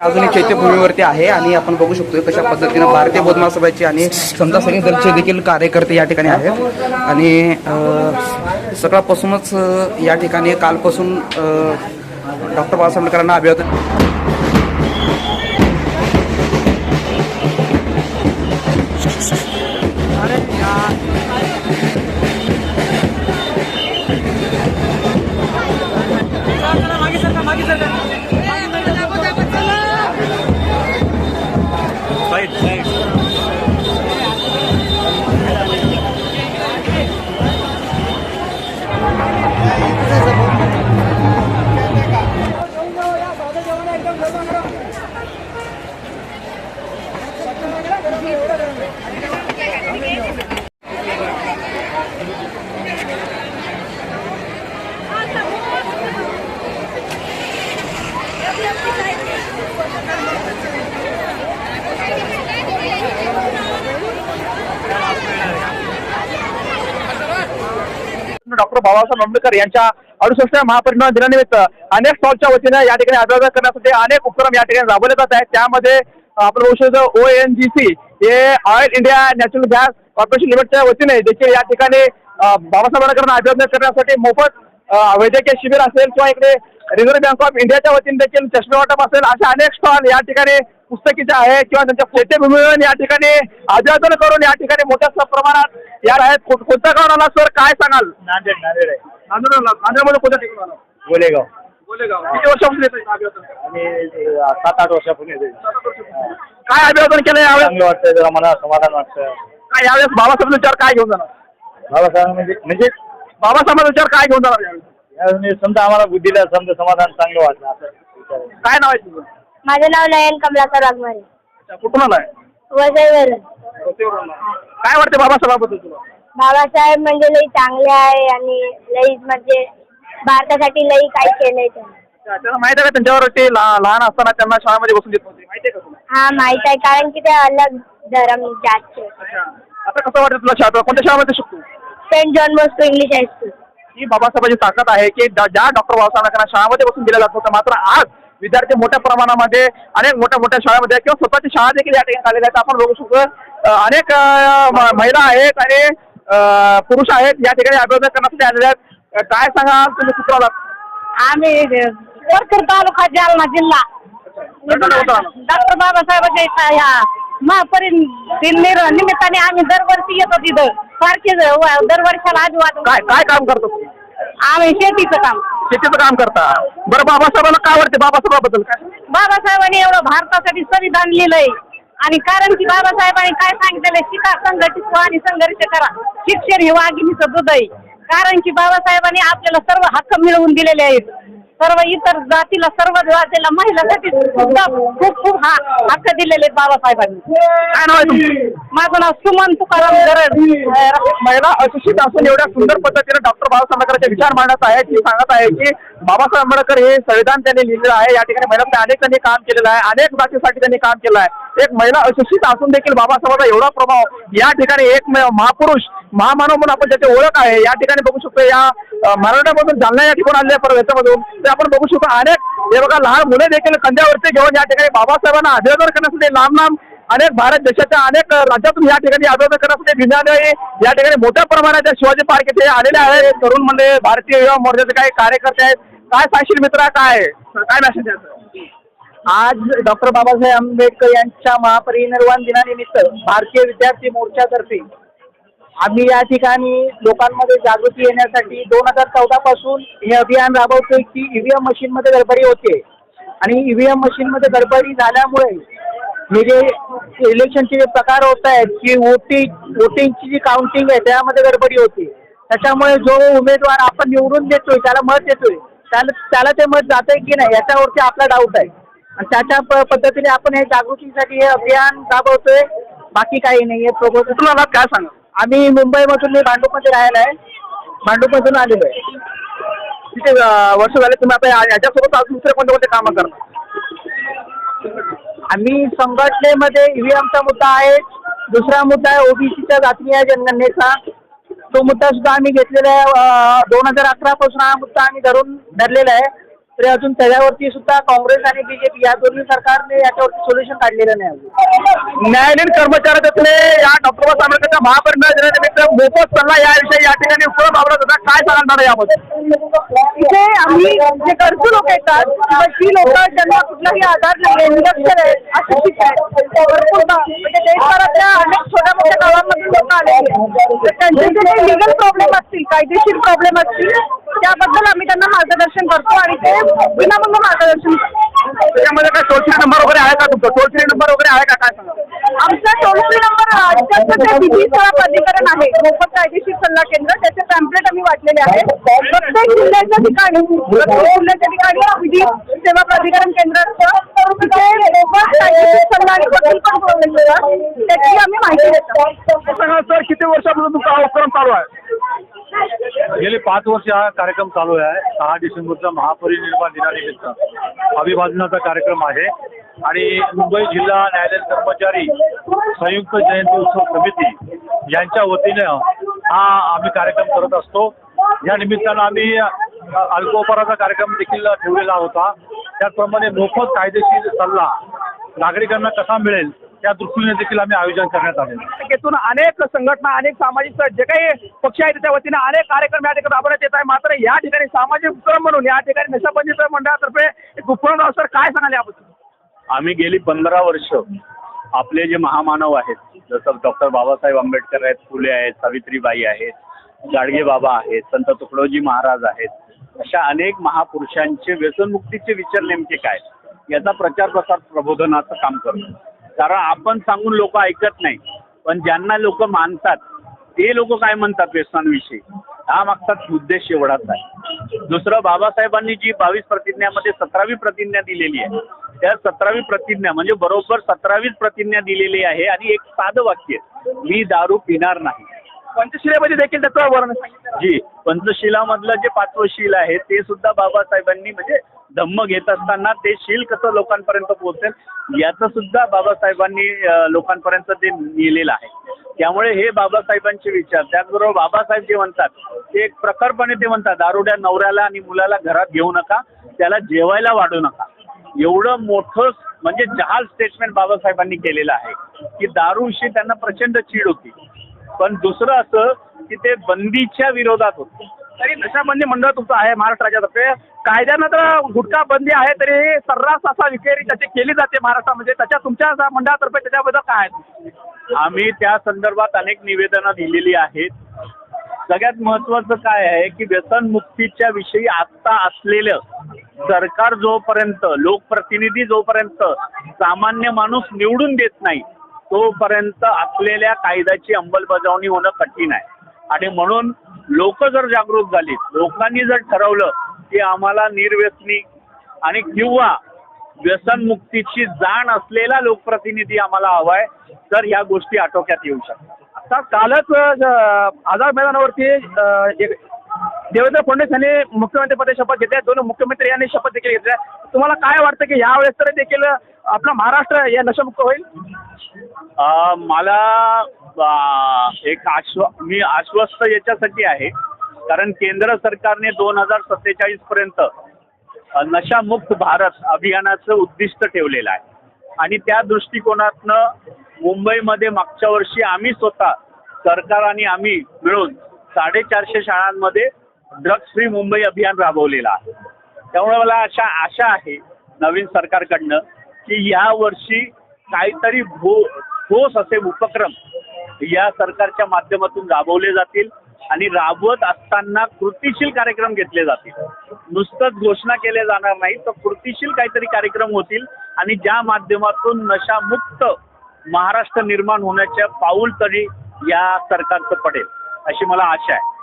अजूनही चैत्यभूमीवरती आहे आणि आपण बघू शकतो कशा पद्धतीनं भारतीय बौद्ध सभेचे आणि समता सैनिक दलचे देखील कार्यकर्ते या ठिकाणी आहेत. आणि सकाळपासूनच या ठिकाणी कालपासून डॉक्टर बाबासाहेब आंबेडकरांना अभिवादन डॉक्टर बाबासाहेब आंबेडकर यांच्या अडुसष्ट महापरिनिर्वाण दिनानिमित्त अनेक स्टॉलच्या वतीने या ठिकाणी अभिवादन करण्यासाठी अनेक उपक्रम या ठिकाणी राबवले जात आहेत. त्यामध्ये आपण बघू शकतो ओ एन जी सी हे oil India national gas corporation लिमिटेडच्या वतीने देखील या ठिकाणी बाबासाहेब आंबेडकरांना अभिवादन करण्यासाठी मोफत वैद्यकीय शिबिर असेल किंवा इकडे रिझर्व्ह बँक ऑफ इंडियाच्या वतीने देखील चष्मे वाटप असेल असे अनेक स्टॉल या ठिकाणी पुस्तकीचे आहे किंवा त्यांच्या चैत्यभूमीवरून या ठिकाणी अभिवादन करून या ठिकाणी मोठ्या प्रमाणात यार आहेत. कोणत्या गावाला आला सर? काय सांगाल? नांदेड नांदेड आहे. नांदेडला नांदेडमध्ये कोणत्या ठिकाणी? गोलेगाव. गोलेगाव. किती वर्षापासून येतं सात आठ वर्षापूर्वी. काय अभिवादन केलं यावेळेस? चांगलं जरा मनाला समाधान वाटतं काय यावेळेस बाबासाहेब विचार काय घेऊन जाणार? बाबासाहेब म्हणजे म्हणजे बाबासाहेब विचार काय घेऊन जाणार यावेळी? समजा आम्हाला बुद्धीला समजा समाधान चांगलं वाटलं असं विचार आहे. काय नाव आहे तुझं? माझं नाव नयन कमलाकर वाघमारे. अच्छा, कुठून आलाय? वसईवरून. काय वाटते बाबासाहेबाबद्दल तुला? बाबासाहेब म्हणजे लई चांगले आहे आणि लई म्हणजे भारतासाठी लई काही केलंय त्यांनी. अच्छा, त्यांना माहिती आहे का त्यांच्यावरती लहा- लहान असताना त्यांना शाळेमध्ये बसून देत नव्हते? माहिती आहे का तुला? हा माहीत आहे कारण की ते अलग धर्म जातचे. अच्छा. आता कसं वाटतं तुला शाळेत? कोणत्या शाळेमध्ये शिकतो? Saint John Bosco English high school ही बाबासाहेबांची ताकद आहे की ज्या डॉक्टर बाबासाहेब आंबेडकरांना शाळेमध्ये बसून दिलं जात होतं मात्र आज विद्यार्थी मोठ्या प्रमाणामध्ये अनेक मोठ्या मोठ्या शाळेमध्ये किंवा स्वतःची शाळा देखील या ठिकाणी आलेल्या आहेत आपण बघू शकतो अनेक महिला आहेत आणि पुरुष आहेत या ठिकाणी अभिवादन करण्यासाठी आलेले आहेत. काय सांगा तुम्ही आलात? आम्ही वरकर तालुका जालना जिल्हा. डॉक्टर बाबासाहेबांच्या ह्या महापरिनिर्वाण निमित्ताने आम्ही दरवर्षी येतो तिथं. सारखे दरवर्षाला अभिवादन काय काय काम करतो? तुम्ही आम्ही शेतीचं काम. शेतीचं काम करता. बरं बाबासाहेबांना काय वाटते बाबासाहेबाबद्दल? काय बाबासाहेबांनी एवढं भारतासाठी संविधान लिहिलंय. आणि कारण की बाबासाहेबांनी काय सांगितलेलं आहे, शिका संघटित व्हा आणि संघर्ष करा. शिक्षण हे वाघिणीचं दूध आहे. कारण की बाबासाहेबांनी आपल्याला सर्व हक्क मिळवून दिलेले आहेत. सर्व इतर जातीला सर्व जातीला महिलासाठी सुद्धा खूप खूप हा हक्क दिलेले बाबासाहेबांनी. काय नाव आहे तुमचं माझं नाव सुमन तुकाराम गरड महिला अशिक्षित असून एवढ्या सुंदर पद्धतीने डॉक्टर बाबासाहेब आंबेडकरचे विचार मांडत आहेत ती सांगत आहे की बाबासाहेब आंबेडकर हे संविधान त्यांनी लिहिलेलं आहे. या ठिकाणी महिलांसाठी अनेक त्यांनी काम केलेलं आहे. अनेक जातीसाठी त्यांनी काम केलं आहे. एक महिला अशिक्षित असून देखील बाबासाहेबांचा एवढा प्रभाव या ठिकाणी एक महापुरुष महामानव म्हणून आपण त्याची ओळख आहे या ठिकाणी बघू शकतो या अ, मराठवाड्यामधून जालना या ठिकाणी आलेल्या परत याच्यामधून ते आपण बघू शकतो. अनेक हे बघा लहान मुले देखील खांद्यावरती घेऊन या ठिकाणी बाबासाहेबांना अभिवादन करण्यासाठी लांब लांब अनेक भारत देशाच्या अनेक राज्यातून या ठिकाणी अभिवादन करण्यासाठी भिनालय या ठिकाणी मोठ्या प्रमाणात शिवाजी पार्क येथे आलेले आहेत तरुण म्हणजे भारतीय युवा मोर्चाचे काही कार्यकर्ते आहेत. काय सांगशील मित्रा काय काय मॅसेज द्यायचं आज डॉक्टर बाबासाहेब आंबेडकर यांच्या महापरिनिर्वाण दिनानिमित्त भारतीय विद्यार्थी मोर्चातर्फे आम्ही या ठिकाणी लोकांमध्ये जागृती येण्यासाठी दोन हजार चौदा पासून हे अभियान राबवतोय की ईव्हीएम मशीनमध्ये गडबडी होते. आणि ईव्हीएम मशीनमध्ये गडबडी झाल्यामुळे हे जे इलेक्शनचे जे प्रकार होत आहेत की वोटिंग वोटिंगची जी काउंटिंग आहे त्यामध्ये गडबडी होते. त्याच्यामुळे जो उमेदवार आपण निवडून देतोय त्याला मत देतोय त्याला त्याला ते मत जातंय की नाही याच्यावरती आपला डाऊट आहे. आणि त्याच्या प- पद्धतीने आपण हे जागृतीसाठी हे अभियान राबवतोय. बाकी काही नाही आहे प्रबोधन आलात काय सांगा? आम्ही मुंबईमधून मी भांडूपमध्ये राहायला आहे. भांडूपमधून आलेलो आहे. अ, वर्ष झाले तुम्ही आता याच्यासोबत अजून दुसरे कोणते कोणते कामं करता आम्ही संघटनेमध्ये ईव्हीएमचा मुद्दा आहे. दुसरा मुद्दा आहे ओबीसीच्या जातीय जनगणनेचा. तो मुद्दा सुद्धा आम्ही घेतलेला आहे. दोन हजार अकरा पासून हा मुद्दा आम्ही धरून धरलेला आहे. तरी अजून त्याच्यावरती सुद्धा काँग्रेस आणि बीजेपी या दोन्ही सरकारने याच्यावरती सोल्युशन काढलेलं नाही अजून. न्यायालयीन कर्मचाऱ्यातले या डॉक्टर बाबासाहेब आंबेडकरच्या महापरिनिर्वाण दिनानिमित्त मोफत सल्ला याविषयी या ठिकाणी उपक्रम राबवला जातात काय सांगाल मॅडम याबद्दल इथे आम्ही जे गरजू लोक येतात किंवा जी लोक ज्यांना कुठलाही आधार नाही निरक्षर आहेत अशिक्षित आहेत भरपूर म्हणजे देशभरातल्या अनेक छोट्या मोठ्या गावांमधून लोक आलेली आहेत. तर त्यांचे जे काही लिगल प्रॉब्लेम असतील कायदेशीर प्रॉब्लेम असतील त्याबद्दल आम्ही त्यांना मार्गदर्शन करतो आणि ते विनामूल्य मार्गदर्शन करतो त्याच्यामध्ये काय टोल फ्री नंबर वगैरे आहे का तुमचा? टोल फ्री नंबर वगैरे आहे का काय सांगा? आमचा टोल फ्री नंबर राज्याचं विधी सेवा प्राधिकरण आहे मोफत कायदेशीर सल्ला केंद्र त्याचे पॅम्पलेट आम्ही वाटलेले आहेत. प्रत्येक जिल्ह्याच्या ठिकाणी प्रत्येक जिल्ह्याच्या ठिकाणी विधी सेवा प्राधिकरण केंद्राचं त्याची आम्ही माहिती देतो सांगा सर किती वर्षापासून तुमचा हा उपक्रम चालू आहे? गेले पाच वर्ष हा कार्यक्रम चालू आहे. सहा डिसेंबरचा महापरिनिर्वाण दिनानिमित्त अभिवादनाचा कार्यक्रम आहे. आणि मुंबई जिल्हा न्यायालयीन कर्मचारी संयुक्त जयंती उत्सव समिती यांच्या वतीनं हा आम्ही कार्यक्रम करत असतो. या निमित्तानं आम्ही अल्पोपहाराचा कार्यक्रम देखील ठेवलेला होता. त्याचप्रमाणे मोफत कायदेशीर सल्ला नागरिकांना कसा मिळेल त्या दृष्टीने देखील आम्ही आयोजन करण्यात आहे. बँकेतून अनेक संघटना अनेक सामाजिक जे काही पक्ष आहेत त्या वतीने अनेक कार्यक्रम या ठिकाणी राबवण्यात येत आहे मात्र या ठिकाणी सामाजिक उपक्रम म्हणून या ठिकाणी नशाबंदी मंडळातर्फे एक उपक्रम. सर काय सांगाल याबद्दल आम्ही गेली पंधरा वर्ष आपले जे महामानव आहेत जसं डॉक्टर बाबासाहेब आंबेडकर आहेत फुले आहेत सावित्रीबाई आहेत गाडगे बाबा आहेत संत तुकडोजी महाराज आहेत अशा अनेक महापुरुषांचे व्यसनमुक्तीचे विचार नेमके काय? याचा प्रचार प्रसार प्रबोधनाचं काम करतो. कारण आपण सांगून लोक ऐकत नाही पण ज्यांना लोक मानतात ते लोक काय म्हणतात व्यसनांविषयी? हा मागचा उद्देश एवढाच आहे. दुसरं बाबासाहेबांनी जी बावीस प्रतिज्ञामध्ये सतरावी प्रतिज्ञा दिलेली आहे त्या सतरावी प्रतिज्ञा म्हणजे बरोबर सतरावीच प्रतिज्ञा दिलेली आहे आणि एक साधं वाक्य मी दारू पिणार नाही. पंचशिलेमध्ये देखील त्याचं वर्णन सांगितलं जी पंचशिलामधलं जे पाचवं शील आहे ते सुद्धा बाबासाहेबांनी म्हणजे धम्म घेत असताना ते शील कसं लोकांपर्यंत पोहोचेल याचं सुद्धा बाबासाहेबांनी लोकांपर्यंत ते लिहिलेलं आहे. त्यामुळे हे बाबासाहेबांचे विचार त्याचबरोबर बाबासाहेब जे म्हणतात ते एक प्रखरपणे ते म्हणतात दारुड्या नवऱ्याला आणि मुलाला घरात घेऊ नका त्याला जेवायला वाढू नका. एवढं मोठं म्हणजे जहाल स्टेटमेंट बाबासाहेबांनी केलेलं आहे की दारूविषयी त्यांना प्रचंड चीड होती. पण दुसरं असं की ते बंदीच्या विरोधात होते. तरी नशाबंदी मंडळ तुमचं आहे महाराष्ट्राच्या कायद्यानं तर गुटखा बंदी आहे तरी सर्रास असा विक्री त्याची केली जाते महाराष्ट्रामध्ये. त्याच्या तुमच्या मंडळातर्फे त्याच्याबद्दल काय आहे? आम्ही त्या संदर्भात अनेक निवेदनं दिलेली आहेत. सगळ्यात महत्वाचं काय आहे की व्यसनमुक्तीच्या विषयी आत्ता असलेलं सरकार जोपर्यंत लोकप्रतिनिधी जोपर्यंत सामान्य माणूस निवडून देत नाही तोपर्यंत असलेल्या कायद्याची अंमलबजावणी होणं कठीण आहे आणि म्हणून लोक जर जागृत झाली लोकांनी जर ठरवलं की आम्हाला निर्व्यसनी आणि किंवा व्यसनमुक्तीची जाण असलेला लोकप्रतिनिधी आम्हाला हवाय तर ह्या गोष्टी आटोक्यात येऊ शकतात आता कालच आझाद मैदानावरती देवेंद्र फडणवीस यांनी मुख्यमंत्रीपदी शपथ घेतली आहे. दोन मुख्यमंत्री यांनी शपथ देखील घेतली आहे. तुम्हाला काय वाटतं की यावेळेस तर देखील आपला महाराष्ट्र या नशामुक्त होईल? मला एक आश्व मी आश्वस्त याच्यासाठी आहे. कारण केंद्र सरकारने दोन हजार सत्तेचाळीस पर्यंत नशामुक्त भारत अभियानाचं उद्दिष्ट ठेवलेलं आहे. आणि त्या दृष्टिकोनातनं मुंबईमध्ये मागच्या वर्षी आम्ही स्वतः सरकार आणि आम्ही मिळून साडेचारशे शाळांमध्ये ड्रग्ज फ्री मुंबई अभियान राबवलेलं आहे. त्यामुळे मला अशा आशा आहे नवीन सरकारकडनं. की या वर्षी काहीतरी भो ठोस असे उपक्रम या सरकारच्या माध्यमातून राबवले जातील आणि राबवत असताना कृतीशील कार्यक्रम घेतले जातील. नुसतंच घोषणा केल्या जाणार नाही तर कृतीशील काहीतरी कार्यक्रम होतील आणि ज्या माध्यमातून नशामुक्त महाराष्ट्र निर्माण होण्याच्या पाऊल तरी या सरकारचं पडेल अशी मला आशा आहे.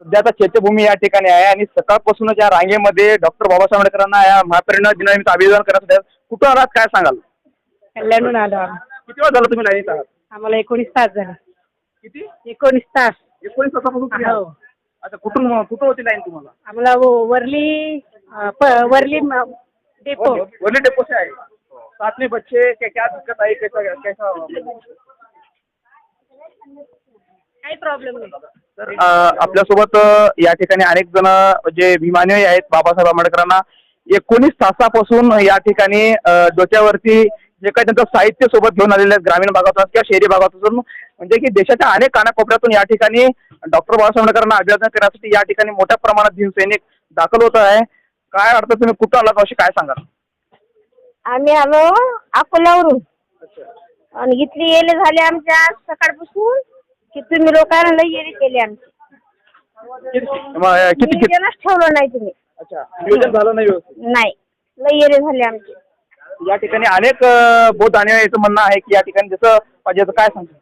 सध्या आता चैत्यभूमी या ठिकाणी आहे आणि सकाळपासूनच या रांगेमध्ये डॉक्टर बाबासाहेब आंबेडकरांना या महापरिनिर्वाण दिनानिमित्त अभिवादन करत कुठं आलात काय सांगाल? कल्याणहून आलो आम्ही. किती वेळ झालं तुम्ही लाईनीत आहात? आम्हाला एकोणीस तास झाले. किती? एकोणीस तास. एकोणीस तासापासून तुम्ही आहात? हो. अच्छा कुठून कुठं होती लाईन तुम्हाला? आम्हाला वो- वरली अं, प- वरली म- डेपो. वरली डेपो से आहे. साथ में बच्चे क्या क्या दिक्कत आई कैसा कैसा? काही प्रॉब्लेम नाही. आपल्यासोबत या ठिकाणी अनेक जण जे अभिमानी आहेत बाबासाहेब आंबेडकरांना एकोणीस तासापासून या ठिकाणी डोक्यावरती जे काही त्यांचं साहित्य सोबत घेऊन आलेले आहेत ग्रामीण भागातून किंवा शहरी भागातून म्हणजे की देशाच्या अनेक कानाकोपऱ्यातून या ठिकाणी डॉक्टर बाबासाहेब आंबेडकरांना अभिवादन करण्यासाठी या ठिकाणी मोठ्या प्रमाणात भीमसैनिक दाखल होत आहे. काय वाटतं तुम्ही कुठं आलात अशी काय सांगाल? आम्ही आलो अकोल्यावरून आणि इथली येले झाले आमच्या सकाळपासून. की तुम्ही लोकांना लई येणे केले आमचे. किती मग, अ, किती किती नियोजनच ठेवलं नाही तुम्ही. अच्छा नियोजन झालं नाही व्यवस्थित? नाही लई येणे झाले आमचे. या ठिकाणी अनेक अ, बौद्ध अनुयायीचं म्हणणं आहे की या ठिकाणी जसं तसं काय सांगतो?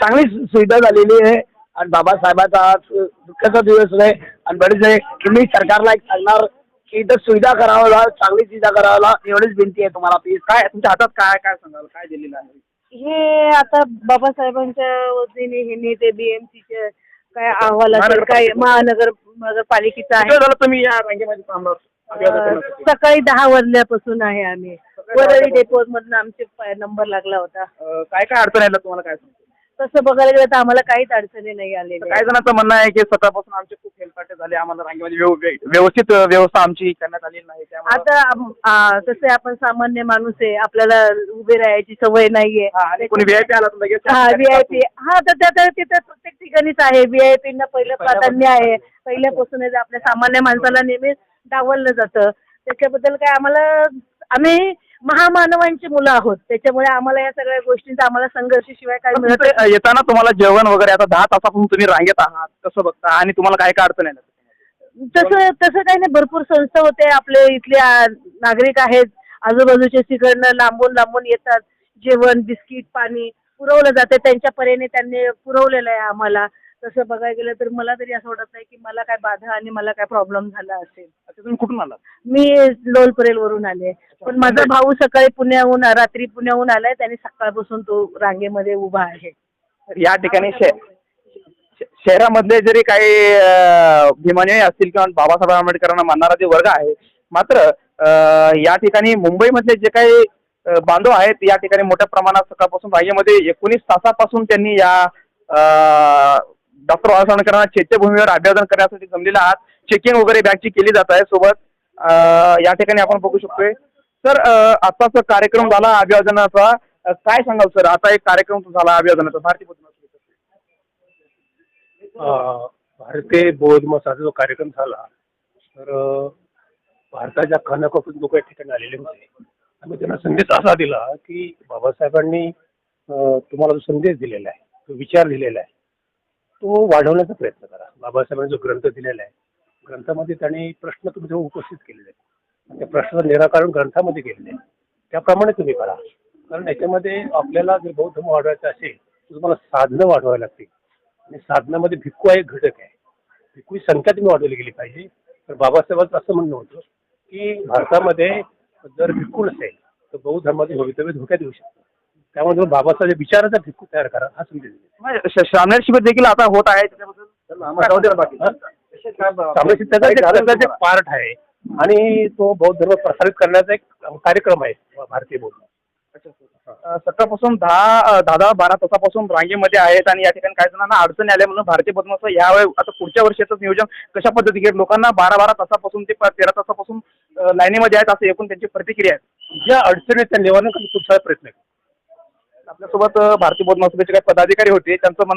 चांगली सु- सुविधा झालेली आहे आणि बाबासाहेबांचा आज दुःखाचा दिवस आहे. आणि बरेच आहे की मी सरकारला एक सांगणार की इथं सुविधा करावं चांगली सुविधा करावं एवढीच विनंती आहे तुम्हाला. प्लीज काय तुमच्या हातात काय काय सांगाल? काय दिलेलं आहे? हे आता बाबासाहेबांच्या वतीने हे नेते बीएमसीचे काय अहवाल असेल काय महानगर नगरपालिकेचा आहे. झालं तुम्ही या बँकेमध्ये अं? सकाळी दहा वाजल्यापासून आहे आम्ही. वरळी डेपोत मधनं आमचे नंबर लागला होता. काय काय अडचण आल्या तुम्हाला काय सांगतो? तसं बघायला गेलं तर आम्हाला काहीच अडचणी नाही आलेल्या काही जणांचं म्हणणं आहे की सकाळपासून आमचे खूप हेलपाटे झाले आम्हाला रांगेमध्ये व्यव- व्य- व्यवस्थित व्यवस्था आमची करण्यात आलेली नाही त्यामुळे आता आम- आ, कसं आहे, आपण सामान्य माणूस आहे आपल्याला उभे राहायची सवय नाहीये. आणि कोणी व्हीआयपी आला तर लगेच हा व्हीआयपी हा तर त्या तर तिथं प्रत्येक ठिकाणीच आहे. व्हीआयपी ना पहिलं प्राधान्य आहे. पहिल्यापासूनच आपल्या सामान्य माणसाला नेहमीच डावललं जातं. त्याच्याबद्दल काय आम्हाला आम्ही महामानवांची मुलं आहोत. त्याच्यामुळे आम्हाला या सगळ्या गोष्टींचा आम्हाला संघर्षाशिवाय काय मिळत तुमचं, येताना तुम्हाला जेवण वगैरे आता दहा तासापासून तुम्ही रांगेत आहात कसं बघता? आणि तुम्हाला काय काय अडचण आहे? तसं तसं काही नाही. भरपूर संस्था होते. आपले इथले आ, नागरिक आहेत. आजूबाजूच्या तिकडनं लांबून लांबून येतात. जेवण बिस्किट पाणी पुरवलं जाते. त्यांच्या परीने त्यांनी पुरवलेलं आहे आम्हाला. तसं बघायला गेलं तर मला तरी असं वाटत नाही की मला काय बाधा आणि मला काय प्रॉब्लेम झाला असेल. अच्छा, तुम्ही कुठून आलात? मी लोलपरेल वरून आले. पण माझा भाऊ सकाळी पुण्याहून रात्री पुण्याहून आलाय. त्याने सकाळपासून तो रांगेमध्ये उभा आहे. या ठिकाणी शे- शे- शहरामधले जरी काही अ, भीमानी असतील किंवा बाबासाहेब आंबेडकरांना मानणारा जे वर्ग आहे मात्र अ, या ठिकाणी मुंबईमधले जे काही अ, बांधव आहेत या ठिकाणी मोठ्या प्रमाणात सकाळपासून रांगेमध्ये एकोणीस तासापासून त्यांनी या डॉक्टर बाबासाहेब चैत्यभूमीवर अभिवादन करण्यासाठी जमलेले आहात. चेकिंग वगैरे बॅगची केली जात आहे. सोबत या ठिकाणी आपण बघू शकतोय. सर आताचा कार्यक्रम झाला अभिवादनाचा काय सांगाल सर? आता एक कार्यक्रम झाला अभिवादनाचा. भारतीय भारतीय बौद्ध मसाचा जो कार्यक्रम झाला तर भारताच्या खानाकोपरीतून लोक या ठिकाणी आलेले होते आम्ही त्यांना संदेश असा दिला की बाबासाहेबांनी तुम्हाला जो संदेश दिलेला आहे तो विचार दिलेला आहे. तो वाढवण्याचा प्रयत्न करा. बाबासाहेबांनी जो ग्रंथ दिलेला आहे ग्रंथामध्ये त्यांनी प्रश्न तुमचे उपस्थित केलेले आहेत त्या प्रश्नाचं निराकरण ग्रंथामध्ये केलेले आहे. त्याप्रमाणे तुम्ही करा. कारण याच्यामध्ये आपल्याला जर बौद्ध धर्म वाढवायचा असेल तर तुम्हाला साधनं वाढवावी लागतील. आणि साधनामध्ये भिक्खू हा एक घटक आहे. भिक्खू संख्या तुम्ही वाढवली गेली पाहिजे. तर बाबासाहेबांचं असं म्हणणं होतं की भारतामध्ये जर भिक्खू नसेल तर बौद्ध धर्माचे भवितव्य धोक्यात येऊ शकतं. त्यामुळे तुम्ही बाबासाहेब विचाराचा भिक्खू तयार करा. हा संदेश शामनेर शिबिर देखील आता होत आहे. त्याच्याबद्दल हा? सामाजिक त्याचा एक- त्याचा एक पार्ट आहे. आणि तो बौद्ध धर्म प्रसारित करण्याचा एक कार्यक्रम आहे भारतीय बौद्ध. अ, सकाळपासून दहा अ, दहा दहा बारा तासापासून रांगेमध्ये आहेत आणि या ठिकाणी काही जणांना अडचणी आल्या म्हणून भारतीय बदमाचं यावेळी आता पुढच्या वर्षाचं नियोजन कशा पद्धतीने लोकांना बारा बारा तासापासून ते प- तेरा तासापासून अ, लाईनीमध्ये आहेत असं एकूण त्यांची प्रतिक्रिया आहे. ज्या अडचणी आहेत त्या निवारण करण्याचा खूप सारा प्रयत्न आहे आपल्यासोबत भारतीय बौद्ध महासभेचे काही पदाधिकारी होते त्यांचं म्हणणं